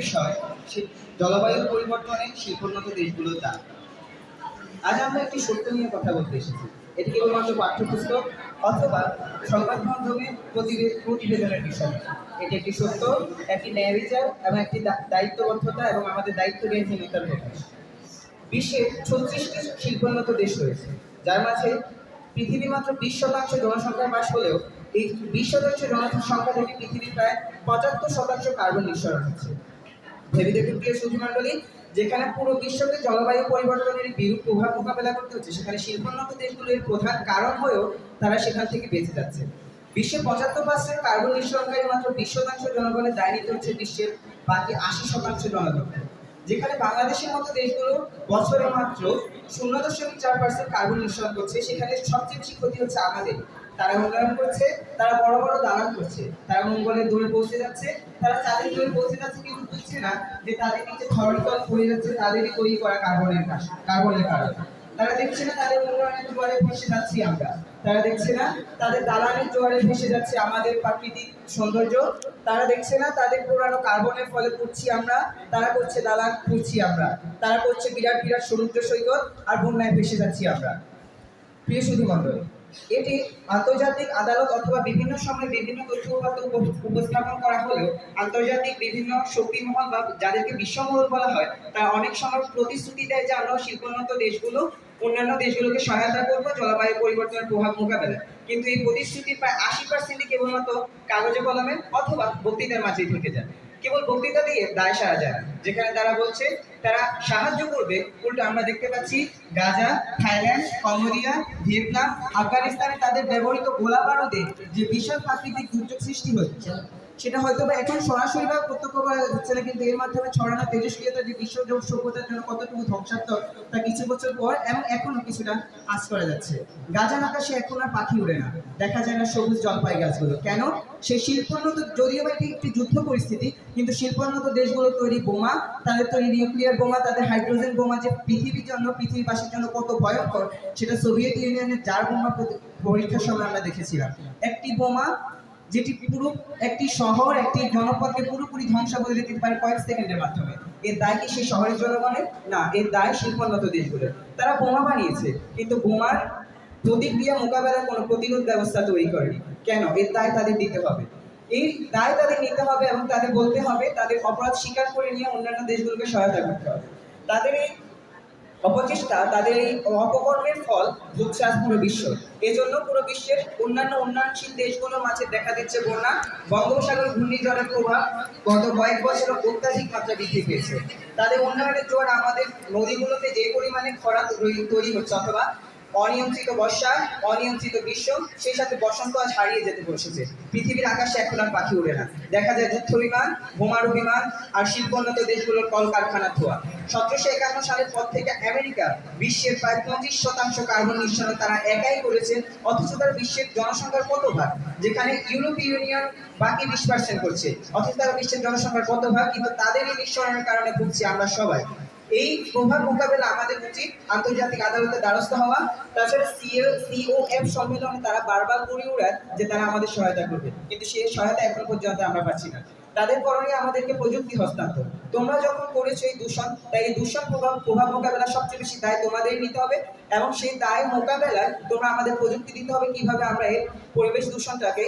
বিষয়, সে জলবায়ু পরিবর্তনে শিল্পোন্নত দেশগুলোর দাম। আজ আমরা একটি সত্য নিয়ে কথা বলতে এসেছি। এটি কেবলমাত্র পাঠ্যপুস্তক অথবা সংবাদ মাধ্যমে প্রতিবেদনের বিষয়। এটি একটি সত্য, একটি ন্যায় বিচার এবং একটি দায়িত্ববদ্ধতা এবং আমাদের প্রকাশ বিশ্বের ছত্রিশটি শিল্পোন্নত দেশ রয়েছে। যার মাঝে পৃথিবী মাত্র বিশ শতাংশ জনসংখ্যার বাস হলেও এই বিশ শতাংশ জনসংখ্যা থেকে পৃথিবীর প্রায় পঁচাত্তর শতাংশ কার্বন নিঃসরণ হচ্ছে। ভেবে দেখুন প্রিয় সুধীমণ্ডলী যেখানে পুরো বিশ্বকে জলবায়ু পরিবর্তনের বিরূপ প্রভাব মোকাবেলা করতে হচ্ছে, সেখানে শিল্পোন্নত দেশগুলোর প্রধান কারণ হয়েও তারা সেখান থেকে বেঁচে যাচ্ছে। বিশ্বের পঁচাত্তর পার্সেন্ট কার্বন নিঃসরণকারী মাত্র বিশ শতাংশ জনগণের দায় নিতে হচ্ছে বিশ্বের বাকি আশি শতাংশ জনগণ যেখানে বাংলাদেশের মতো দেশগুলো বছরে মাত্র শূন্য দশমিক চার পার্সেন্ট কার্বন নিঃসরণ করছে, সেখানে সবচেয়ে বেশি ক্ষতি হচ্ছে আমাদের তারা উন্নয়ন করছে, তারা বড় বড় দালান করছে। তারা মঙ্গলের দূরে পৌঁছে যাচ্ছে, তারা চাঁদের দূরে পৌঁছে যাচ্ছে কিন্তু বুঝছে না যে তাদের নিচে থর্মিকল পড়ে যাচ্ছে, তাদেরই তৈরি করা কার্বনের কাজ, কার্বনের কারণে। তারা দেখছে না তাদের উন্নয়নের জোয়ারে ভেসে যাচ্ছি আমরা। তারা দেখছে না তাদের দালানের জোয়ারে ভেসে যাচ্ছে আমাদের প্রাকৃতিক সৌন্দর্য। তারা দেখছে না তাদের পুরানো কার্বনের ফলে পড়ছি আমরা। তারা করছে দালান, পুড়ছি আমরা। তারা করছে বিরাট বিরাট সমুদ্র সৈকত আর বন্যায় ভেসে যাচ্ছি আমরা। প্রিয় শুধু মণ্ডল এটি আন্তর্জাতিক আদালত অথবা বিভিন্ন সময় বিভিন্ন তথ্য উপাত্ত উপস্থাপন করা হলেও আন্তর্জাতিক বিভিন্ন শক্তিমহল বা যাদেরকে বিশ্বমহল বলা হয়, তারা অনেক সময় প্রতিশ্রুতি দেয় যে আমরা শিল্পোন্নত দেশগুলো, অন্যান্য দেশগুলোকে সহায়তা করব, জলবায়ু পরিবর্তনের প্রভাব মোকাবেলায় কিন্তু এই প্রতিশ্রুতি প্রায় আশি পার্সেন্টই কেবলমাত্র কাগজে কলমে অথবা বক্তৃতার মাঝেই থেকে যায়। কেবল বক্তৃতা দিয়ে দায় সারা যায়। যেখানে তারা বলছে, তারা সাহায্য করবে। উল্টো আমরা দেখতে পাচ্ছি, গাজা, থাইল্যান্ড, কম্বোডিয়া, ভিয়েতনাম, আফগানিস্তানে তাদের ব্যবহৃত গোলা বারুদে যে বিশাল প্রাকৃতিক দুর্যোগ সৃষ্টি হচ্ছে। সেটা হয়তো বা এখন সরাসরি বা প্রত্যক্ষ করা যাচ্ছে না, কিন্তু এর মাধ্যমে ছড়ানো তেজস্ক্রিয়তা যে বিশ্ব সভ্যতার জন্য কতটুকু ধ্বংসাত্মক, তা কিছু বছর পর এবং এখনও কিছুটা আজ করা যাচ্ছে। গাজার আকাশে এখন আর পাখি উড়ে না। দেখা যায় না সবুজ জলপাই গাছগুলো। কেন? সেই শিল্পোন্নত, যদিও বা এটি একটি যুদ্ধ পরিস্থিতি, কিন্তু শিল্পোন্নত দেশগুলো তৈরি বোমা, তাদের তৈরি নিউক্লিয়ার বোমা, তাদের হাইড্রোজেন বোমা, যে পৃথিবীর জন্য, পৃথিবীবাসীর জন্য কত ভয়ঙ্কর, সেটা সোভিয়েত ইউনিয়নের যার বোমা পরীক্ষার সময় আমরা দেখেছিলাম। একটি বোমা যেটি পুরো একটি শহর, একটি জনপদকে পুরোপুরি ধ্বংস করে দিতে পারে কয়েক সেকেন্ডের মাধ্যমে। এর দায় কি সেই শহরের জনগণের? না, এর দায় শিল্পোন্নত দেশগুলোর। তারা বোমা বানিয়েছে, কিন্তু বোমার প্রতিক্রিয়া মোকাবেলার কোনো প্রতিরোধ ব্যবস্থা তৈরি করেনি। কেন? এর দায় তাদের দিতে হবে। এই দায় তাদের নিতে হবে এবং তাদের বলতে হবে, তাদের অপরাধ স্বীকার করে নিয়ে অন্যান্য দেশগুলোকে সহায়তা করতে হবে। তাদের এই অপচেষ্টা তাদের এই অপকর্মের ফল আজ পুরো বিশ্ব। এজন্য পুরো বিশ্বের অন্যান্য উন্নয়নশীল দেশগুলোর মাঝে দেখা দিচ্ছে বন্যা। বঙ্গোপসাগর ঘূর্ণিঝড়ের প্রভাব গত কয়েক বছর অত্যাধিক মাত্রা বৃদ্ধি পেয়েছে। তাদের উন্নয়নের জোয়ার আমাদের নদীগুলোতে যে পরিমাণে খরা তৈরি হচ্ছে অথবা অনিয়ন্ত্রিত বর্ষা, অনিয়ন্ত্রিত গ্রীষ্ম, সেই সাথে বসন্ত আজ হারিয়ে যেতে বসেছে। পৃথিবীর আকাশে এখন আর পাখি উড়ে না। দেখা যায় যুদ্ধ বিমান, বোমারু বিমান আর শিল্পোন্নত দেশগুলোর কলকারখানা ধোয়া। সতেরোশো একান্ন সালের পর থেকে আমেরিকা বিশ্বের প্রায় পঁচিশ শতাংশ কার্বন নিঃসরণ তারা একাই করেছে অথচ তারা বিশ্বের জনসংখ্যার কত ভাগ যেখানে ইউরোপীয় ইউনিয়ন বাকি বিশ পার্সেন্ট করছে। অথচ তারা বিশ্বের জনসংখ্যার কত ভাগ কিন্তু তাদের এই নিঃসরণের কারণে ভুগছি আমরা সবাই। এই প্রভাব মোকাবেলা আমাদের উচিত আন্তর্জাতিক আদালতে দ্বারস্থ হওয়া। তাছাড়া সিও, সিওএফ সম্মেলনে তারা বারবার করে উড়ায় যে তারা আমাদের সহায়তা করবে। কিন্তু সেই সহায়তা এখন পর্যন্ত আমরা পাচ্ছি না। তাদের করণীয় আমাদেরকে প্রযুক্তি হস্তান্তর। তোমরা যখন করেছ এই দূষণ, তাই এই দূষণ প্রভাব প্রভাব মোকাবেলা সবচেয়ে বেশি দায় তোমাদেরই নিতে হবে এবং সেই দায় মোকাবেলায় তোমরা আমাদের প্রযুক্তি দিতে হবে কীভাবে আমরা এই পরিবেশ দূষণটাকে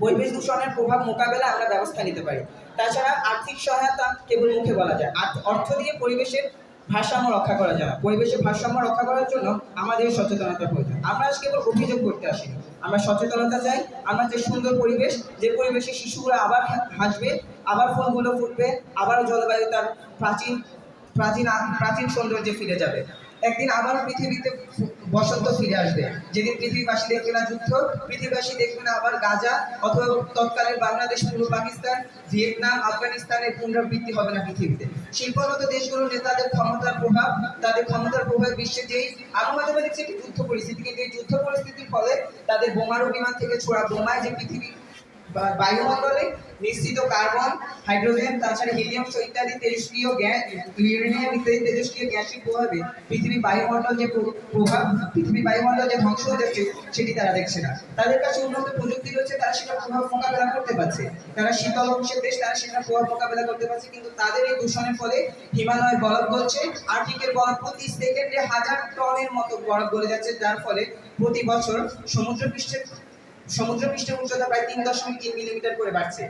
পরিবেশ দূষণের প্রভাব মোকাবেলায় আমরা ব্যবস্থা নিতে পারি। তাছাড়া আর্থিক সহায়তা কেবল মুখে বলা যায়। অর্থ দিয়ে পরিবেশের ভারসাম্য রক্ষা করা যায় না। পরিবেশের ভারসাম্য রক্ষা করার জন্য আমাদের সচেতনতা প্রয়োজন। আমরা আজ কেবল অভিযোগ করতে আসিনি। আমরা সচেতনতা চাই। আমরা যে সুন্দর পরিবেশ, যে পরিবেশে শিশুরা আবার হাসবে, আবার ফুলগুলো ফুটবে আবার জলবায়ু তার প্রাচীন প্রাচীন প্রাচীন সৌন্দর্যে ফিরে যাবে। একদিন আবার পৃথিবীতে বসন্ত ফিরে আসবে। যেদিন পৃথিবীবাসী দেখবে না যুদ্ধ, পৃথিবীবাসী দেখবে না আবার গাজা, অথবা তৎকালীন বাংলাদেশ, পূর্ব পাকিস্তান, ভিয়েতনাম, আফগানিস্তানের পুনরাবৃত্তি হবে না পৃথিবীতে। শিল্পগত দেশগুলোর নেতাদের ক্ষমতার প্রভাব, তাদের ক্ষমতার প্রভাব বিশ্বে যেই আরও মাঝে মাঝে যুদ্ধ পরিস্থিতি, কিন্তু এই যুদ্ধ পরিস্থিতির ফলে তাদের বোমারু বিমান থেকে ছোড়া বোমায় যে পৃথিবী বায়ুমণ্ডলে মিশ্রিত কার্বন, হাইড্রোজেন, তাছাড়া হিলিয়াম ইত্যাদি তেজস্ক্রিয় গ্যাস ইউরেনিয়াম ইত্যাদি তেজস্ক্রিয় গ্যাসের প্রভাবে পৃথিবী বায়ুমণ্ডল যে প্রভাব, পৃথিবী বায়ুমণ্ডল যে ধ্বংস হয়ে যাচ্ছে, সেটি তারা দেখছে না। তাদের কাছে উন্নত প্রযুক্তি রয়েছে, তারা সেটা প্রভাব মোকাবেলা করতে পারছে। তারা শীতল অংশের দেশ, তারা সেটা প্রভাব মোকাবেলা করতে পারছে, কিন্তু তাদের এই দূষণের ফলে হিমালয় বরফ গলছে আর্টিকের বরফ প্রতি সেকেন্ডে হাজার টনের মতো বরফ গলে যাচ্ছে, যার ফলে প্রতি বছর সমুদ্র সমুদ্র পৃষ্ঠের উচ্চতা প্রায় তিন দশমিক তিন মিলিমিটার করে বাড়ছে।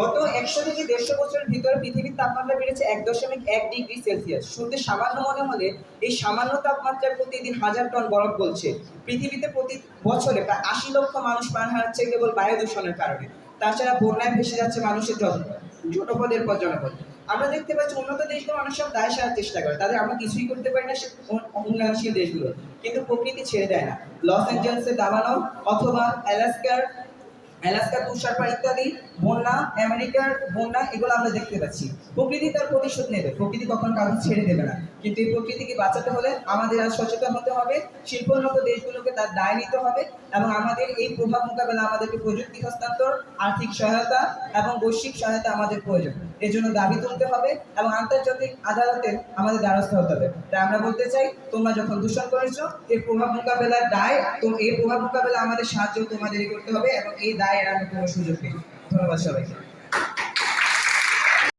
গত একশো থেকে দেড়শো বছরের ভিতরে পৃথিবীর তাপমাত্রা বেড়েছে এক দশমিক এক ডিগ্রি সেলসিয়াস। শুনতে সামান্য মনে হলে এই সামান্য তাপমাত্রায় প্রতিদিন হাজার টন বরফ গলছে। পৃথিবীতে প্রতি বছরে প্রায় আশি লক্ষ মানুষ প্রাণ হারাচ্ছে কেবল বায়ু দূষণের কারণে। তাছাড়া বন্যায় ভেসে যাচ্ছে মানুষের জনপদের পর জনপদ। আমরা দেখতে পাচ্ছি উন্নত দেশগুলো অনেক সব দায় সারার চেষ্টা করে। তাদের আমরা কিছুই করতে পারি না সে উন- উন্নয়নশীল দেশগুলো। কিন্তু প্রকৃতি ছেড়ে দেয় না। লস অ্যাঞ্জেলসে দাবানো অথবা অ্যালাস্কার অ্যালাস্কার তুষারপাত ইত্যাদি, বন্যা, আমেরিকার বন্যা, এগুলো আমরা দেখতে পাচ্ছি। প্রকৃতি তার প্রতিশোধ নেবে। প্রকৃতি কখনো কাউকে ছেড়ে দেবে না। কিন্তু এই প্রকৃতিকে বাঁচাতে হলে আমাদের আর সচেতন হতে হবে শিল্পোন্নত দেশগুলোকে তার দায় নিতে হবে এবং আমাদের এই প্রভাব মোকাবেলা আমাদেরকে প্রযুক্তি হস্তান্তর, আর্থিক সহায়তা এবং বৈশ্বিক সহায়তা আমাদের প্রয়োজন। এর জন্য দাবি তুলতে হবে এবং আন্তর্জাতিক আদালতে আমাদের দ্বারস্থ হতে হবে। তাই আমরা বলতে চাই, তোমরা যখন দূষণ করেছ, এর প্রভাব মোকাবেলার দায় তো এই প্রভাব মোকাবেলা আমাদের সাহায্য তোমাদেরই করতে হবে এবং এই দায় এড়ানোর কোনো সুযোগ নেই। ধন্যবাদ সবাইকে।